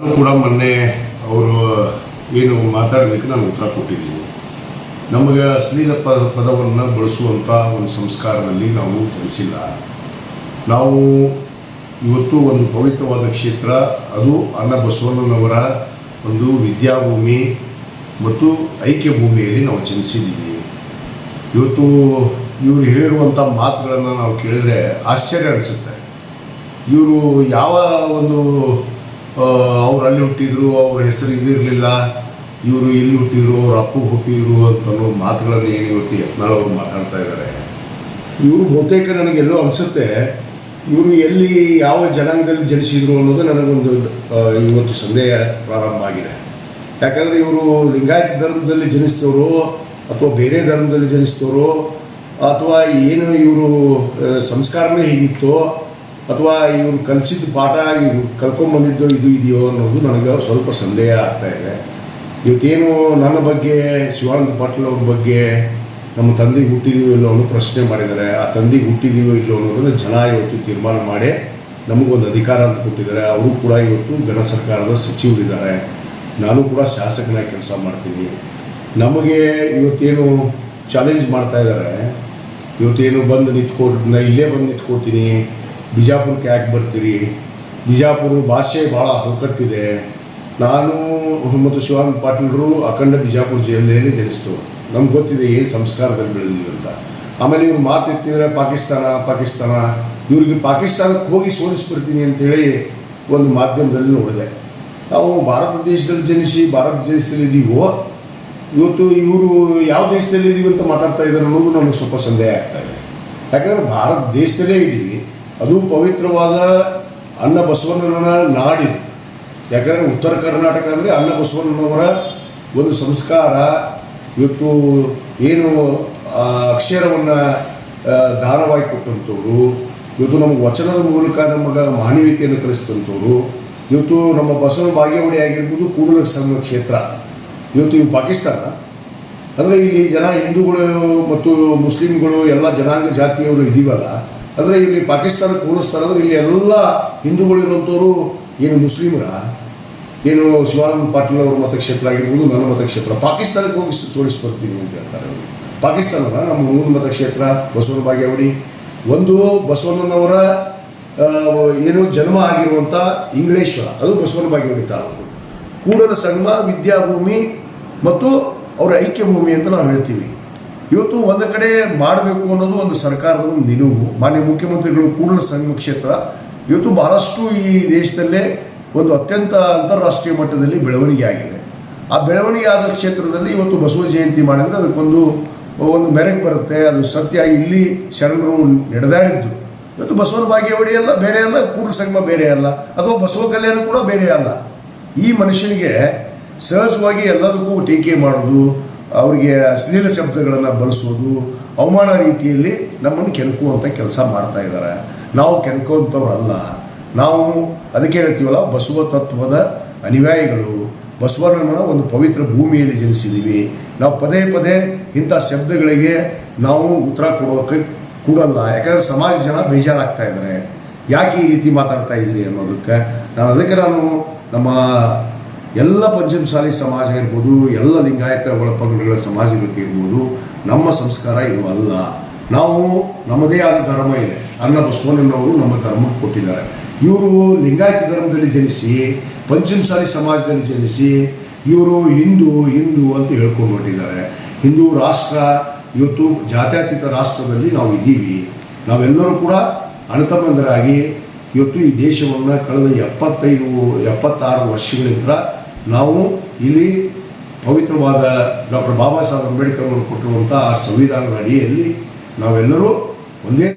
ನಾನು ಕೂಡ ಮೊನ್ನೆ ಅವರು ಏನು ಮಾತಾಡೋದಕ್ಕೆ ನಾನು ಉತ್ತರ ಕೊಟ್ಟಿದ್ದೀನಿ. ನಮಗೆ ಅಶ್ಲೀಲ ಪ, ಪದವನ್ನು ಬಳಸುವಂಥ ಒಂದು ಸಂಸ್ಕಾರದಲ್ಲಿ ನಾವು ಜನಿಸಿಲ್ಲ. ನಾವು ಇವತ್ತು ಒಂದು ಪವಿತ್ರವಾದ ಕ್ಷೇತ್ರ, ಅದು ಅಣ್ಣ ಬಸವಣ್ಣನವರ ಒಂದು ವಿದ್ಯಾಭೂಮಿ ಮತ್ತು ಐಕ್ಯ ಭೂಮಿಯಲ್ಲಿ ನಾವು ಜನಿಸಿದ್ದೀವಿ. ಇವತ್ತು ಇವರು ಹೇಳಿರುವಂಥ ಮಾತುಗಳನ್ನು ನಾವು ಕೇಳಿದರೆ ಆಶ್ಚರ್ಯ ಅನಿಸುತ್ತೆ. ಇವರು ಯಾವ ಒಂದು ಅವ್ರು ಅಲ್ಲಿ ಹುಟ್ಟಿದ್ರು, ಅವ್ರ ಹೆಸರು ಇದಿರಲಿಲ್ಲ ಇವರು ಇಲ್ಲಿ ಹುಟ್ಟಿದ್ರು, ಅವ್ರ ಅಪ್ಪ ಹುಟ್ಟಿದ್ರು ಅಂತ ಅನ್ನೋ ಮಾತುಗಳನ್ನು ಏನು ಇವತ್ತು ಯತ್ನಾಳ್ ಮಾತಾಡ್ತಾ ಇದ್ದಾರೆ ಇವರು ಬಹುತೇಕ ನನಗೆಲ್ಲೋ ಅನಿಸುತ್ತೆ, ಇವರು ಎಲ್ಲಿ ಯಾವ ಜನಾಂಗದಲ್ಲಿ ಜನಿಸಿದ್ರು ಅನ್ನೋದು ನನಗೊಂದು ಇವತ್ತು ಸಂದೇಹ ಪ್ರಾರಂಭ ಆಗಿದೆ. ಯಾಕಂದರೆ ಇವರು ಲಿಂಗಾಯತ ಧರ್ಮದಲ್ಲಿ ಜನಿಸಿದವರು ಅಥವಾ ಬೇರೆ ಧರ್ಮದಲ್ಲಿ ಜನಿಸಿದವರು ಅಥವಾ ಏನು ಇವರು ಸಂಸ್ಕಾರನೇ ಹೀಗಿತ್ತೋ ಅಥವಾ ಇವರು ಕಲಿಸಿದ ಪಾಠ, ಇವ್ರು ಕಲ್ಕೊಂಬಂದಿದ್ದು ಇದು ಇದೆಯೋ ಅನ್ನೋದು ನನಗೆ ಸ್ವಲ್ಪ ಸಂದೇಹ ಆಗ್ತಾ ಇದೆ. ಇವತ್ತೇನು ನನ್ನ ಬಗ್ಗೆ, ಶಿವಾನಂದ ಪಾಟೀಲ್ ಅವ್ರ ಬಗ್ಗೆ ನಮ್ಮ ತಂದೆಗೆ ಹುಟ್ಟಿದೀವೋ ಇಲ್ಲೋ ಅನ್ನೋ ಪ್ರಶ್ನೆ ಮಾಡಿದ್ದಾರೆ. ಆ ತಂದೆಗೆ ಹುಟ್ಟಿದೀವೋ ಇಲ್ಲೋ ಅನ್ನೋದನ್ನು ಜನ ಇವತ್ತು ತೀರ್ಮಾನ ಮಾಡಿ ನಮಗೊಂದು ಅಧಿಕಾರ ಅಂತ ಕೊಟ್ಟಿದ್ದಾರೆ. ಅವರು ಕೂಡ ಇವತ್ತು ಘನ ಸರ್ಕಾರದ ಸಚಿವರಿದ್ದಾರೆ. ನಾನು ಕೂಡ ಶಾಸಕನಾಗಿ ಕೆಲಸ ಮಾಡ್ತೀನಿ. ನಮಗೆ ಇವತ್ತೇನು ಚಾಲೆಂಜ್ ಮಾಡ್ತಾ ಇದ್ದಾರೆ. ಇವತ್ತೇನು ಬಂದು ನಿಂತ್ಕೊಡ್ ಇಲ್ಲೇ ಬಂದು ನಿಂತ್ಕೋತೀನಿ. ಬಿಜಾಪುರಕ್ಕೆ ಯಾಕೆ ಬರ್ತೀರಿ? ಬಿಜಾಪುರ ಭಾಷೆ ಭಾಳ ಹಲ್ಕಟ್ಟಿದೆ ನಾನು ಮತ್ತು ಶಿವಾನಂದ ಪಾಟೀಲರು ಅಖಂಡ ಬಿಜಾಪುರ ಜಿಲ್ಲೆಯಲ್ಲಿ ಜನಿಸ್ತು. ನಮ್ಗೆ ಗೊತ್ತಿದೆ ಏನು ಸಂಸ್ಕಾರದಲ್ಲಿ ಬೆಳೆದಿದ್ದೀವಿ ಅಂತ. ಆಮೇಲೆ ಇವ್ರು ಮಾತು ಎತ್ತಿದ್ರೆ ಪಾಕಿಸ್ತಾನ ಪಾಕಿಸ್ತಾನ. ಇವ್ರಿಗೆ ಪಾಕಿಸ್ತಾನಕ್ಕೆ ಹೋಗಿ ಸೋಲಿಸ್ಬಿಡ್ತೀನಿ ಅಂತೇಳಿ ಒಂದು ಮಾಧ್ಯಮದಲ್ಲಿ ನೋಡಿದೆ. ನಾವು ಭಾರತ ದೇಶದಲ್ಲಿ ಜನಿಸಿ, ಭಾರತ ದೇಶದಲ್ಲಿ ಇದ್ದೀವೋ, ಇವತ್ತು ಇವರು ಯಾವ ದೇಶದಲ್ಲಿ ಇದ್ದೀವಿ ಅಂತ ಮಾತಾಡ್ತಾ ಇದ್ದಾರೆ ಅನ್ನೋದು ನಮಗೆ ಸ್ವಲ್ಪ ಸಂದೇಹ ಆಗ್ತಾ ಇದೆ. ಯಾಕಂದರೆ ಭಾರತ ದೇಶದಲ್ಲೇ ಇದ್ದೀವಿ. ಅದು ಪವಿತ್ರವಾದ ಅನ್ನ ಬಸವಣ್ಣನ ನಾಡಿದೆ. ಯಾಕಂದರೆ ಉತ್ತರ ಕರ್ನಾಟಕ ಅಂದರೆ ಅನ್ನ ಬಸವಣ್ಣನವರ ಒಂದು ಸಂಸ್ಕಾರ. ಇವತ್ತು ಏನು ಅಕ್ಷರವನ್ನು ದಾನವಾಗಿ ಕೊಟ್ಟಂಥವ್ರು, ಇವತ್ತು ನಮಗೆ ವಚನದ ಮೂಲಕ ನಮಗೆ ಮಾನವೀಯತೆಯನ್ನು ಕಲಿಸಿದಂಥವ್ರು, ಇವತ್ತು ನಮ್ಮ ಬಸವ ಬಾಗೇವಾಡಿ ಆಗಿರ್ಬೋದು ಕೂಡಲ ಸಂಘ ಕ್ಷೇತ್ರ. ಇವತ್ತು ಇವು ಪಾಕಿಸ್ತಾನ. ಅಂದರೆ ಇಲ್ಲಿ ಜನ ಹಿಂದೂಗಳು ಮತ್ತು ಮುಸ್ಲಿಮ್ಗಳು ಎಲ್ಲ ಜನಾಂಗ ಜಾತಿಯವರು ಇದೀವಲ್ಲ ಅಂದರೆ ಇಲ್ಲಿ ಪಾಕಿಸ್ತಾನ ಹೋಲಿಸ್ತಾರೆ ಅಂದರೆ ಇಲ್ಲಿ ಎಲ್ಲ ಹಿಂದೂಗಳು ಇರುವಂಥವ್ರು ಏನು ಮುಸ್ಲಿಮರ, ಏನು ಶಿವಾನಂದ ಪಾಟೀಲ್ ಅವ್ರ ಮತಕ್ಷೇತ್ರ ಆಗಿರ್ಬೋದು, ನನ್ನ ಮತಕ್ಷೇತ್ರ. ಪಾಕಿಸ್ತಾನಕ್ಕೆ ಹೋಗಿ ಸೋಲಿಸಿ ಬರ್ತೀನಿ ಅಂತ ಹೇಳ್ತಾರೆ ಪಾಕಿಸ್ತಾನದ ನಮ್ಮ ಮೂಲ ಮತಕ್ಷೇತ್ರ, ಬಸವನ ಬಾಗೇವಾಡಿ. ಒಂದು ಬಸವಣ್ಣನವರ ಏನು ಜನ್ಮ ಆಗಿರುವಂಥ ಇಂಗ್ಲೇಶ್ವರ, ಅದು ಬಸವನ ಬಾಗೇವಾಡಿ ತಾಲೂಕು. ಕೂಡಲ ಸಂಗಮ, ವಿದ್ಯಾಭೂಮಿ ಮತ್ತು ಅವರ ಐಕ್ಯ ಭೂಮಿ ಅಂತ ನಾವು ಹೇಳ್ತೀವಿ. ಇವತ್ತು ಒಂದು ಕಡೆ ಮಾಡಬೇಕು ಅನ್ನೋದು ಒಂದು ಸರ್ಕಾರದ ನಿಲುವು. ಮಾನ್ಯ ಮುಖ್ಯಮಂತ್ರಿಗಳು ಪೂರ್ಣ ಸಂಘ ಕ್ಷೇತ್ರ ಇವತ್ತು ಬಹಳಷ್ಟು ಈ ದೇಶದಲ್ಲೇ ಒಂದು ಅತ್ಯಂತ ಅಂತಾರಾಷ್ಟ್ರೀಯ ಮಟ್ಟದಲ್ಲಿ ಬೆಳವಣಿಗೆ ಆಗಿದೆ. ಆ ಬೆಳವಣಿಗೆ ಆದ ಕ್ಷೇತ್ರದಲ್ಲಿ ಇವತ್ತು ಬಸವ ಜಯಂತಿ ಮಾಡಿದರೆ ಅದಕ್ಕೊಂದು ಒಂದು ಮೆರಗು ಬರುತ್ತೆ. ಅದು ಸತ್ಯ. ಇಲ್ಲಿ ಶರಣರು ನಡೆದಾಡಿದ್ದು. ಇವತ್ತು ಬಸವನ ಬಾಗೇವಾಡಿ ಅಲ್ಲ ಬೇರೆ ಅಲ್ಲ. ಕೂಡಲ ಸಂಗಮ ಬೇರೆ ಅಲ್ಲ. ಅಥವಾ ಬಸವ ಕಲ್ಯಾಣ ಕೂಡ ಬೇರೆ ಅಲ್ಲ. ಈ ಮನುಷ್ಯನಿಗೆ ಸಹಜವಾಗಿ ಎಲ್ಲದಕ್ಕೂ ಟೀಕೆ ಮಾಡೋದು ಅವರಿಗೆ ಅಶ್ಲೀಲ ಶಬ್ದಗಳನ್ನು ಬಳಸೋದು ಅವಮಾನ ರೀತಿಯಲ್ಲಿ ನಮ್ಮನ್ನು ಕೆಣಕುವಂಥ ಕೆಲಸ ಮಾಡ್ತಾ ಇದ್ದಾರೆ. ನಾವು ಕೆಣಕುವಂಥವ್ರಲ್ಲ. ನಾವು ಅದಕ್ಕೆ ಹೇಳ್ತೀವಲ್ಲ, ಬಸವ ತತ್ವದ ಅನಿವಾಯಿಗಳು ಬಸವಣ್ಣನ ಒಂದು ಪವಿತ್ರ ಭೂಮಿಯಲ್ಲಿ ಜನಿಸಿದ್ದೀವಿ ನಾವು ಪದೇ ಪದೇ ಇಂಥ ಶಬ್ದಗಳಿಗೆ ನಾವು ಉತ್ತರ ಕೊಡೋಕೆ ಕೂಡಲ್ಲ. ಯಾಕಂದರೆ ಸಮಾಜ ಜನ ಬೇಜಾರಾಗ್ತಾ ಇದ್ದಾರೆ. ಯಾಕೆ ಈ ರೀತಿ ಮಾತಾಡ್ತಾ ಇದ್ದೀರಿ ಅನ್ನೋದಕ್ಕೆ ನಾನು ಅದಕ್ಕೆ ನಾನು ನಮ್ಮ ಎಲ್ಲ ಪಂಚಮಸಾಲಿ ಸಮಾಜ ಇರ್ಬೋದು, ಎಲ್ಲ ಲಿಂಗಾಯತ ಒಳಪಂಗಡಗಳ ಸಮಾಜಗಳಿಗೆ ಇರ್ಬೋದು, ನಮ್ಮ ಸಂಸ್ಕಾರ ಇದು ಅಲ್ಲ. ನಾವು ನಮ್ಮದೇ ಆದ ಧರ್ಮ ಇದೆ. ಅನ್ನ ಬಸವಣ್ಣನವರು ನಮ್ಮ ಧರ್ಮಕ್ಕೆ ಕೊಟ್ಟಿದ್ದಾರೆ. ಇವರು ಲಿಂಗಾಯತ ಧರ್ಮದಲ್ಲಿ ಜನಿಸಿ, ಪಂಚಮಸಾಲಿ ಸಮಾಜದಲ್ಲಿ ಜನಿಸಿ, ಇವರು ಹಿಂದೂ ಹಿಂದೂ ಅಂತ ಹೇಳ್ಕೊಂಡು ಹೊರಟಿದ್ದಾರೆ. ಹಿಂದೂ ರಾಷ್ಟ್ರ, ಇವತ್ತು ಜಾತ್ಯತೀತ ರಾಷ್ಟ್ರದಲ್ಲಿ ನಾವು ಇದ್ದೀವಿ. ನಾವೆಲ್ಲರೂ ಕೂಡ ಅಣತಮಂದರಾಗಿ ಇವತ್ತು ಈ ದೇಶವನ್ನು ಕಳೆದ ಎಪ್ಪತ್ತೈದು, ಎಪ್ಪತ್ತಾರು ವರ್ಷಗಳಿಂದ ನಾವು ಇಲ್ಲಿ ಪವಿತ್ರವಾದ ಡಾಕ್ಟರ್ ಬಾಬಾ ಸಾಹೇಬ್ ಅಂಬೇಡ್ಕರ್ ಅವರು ಕೊಟ್ಟಿರುವಂಥ ಆ ಸಂವಿಧಾನದ ಅಡಿಯಲ್ಲಿ ನಾವೆಲ್ಲರೂ ಒಂದೇ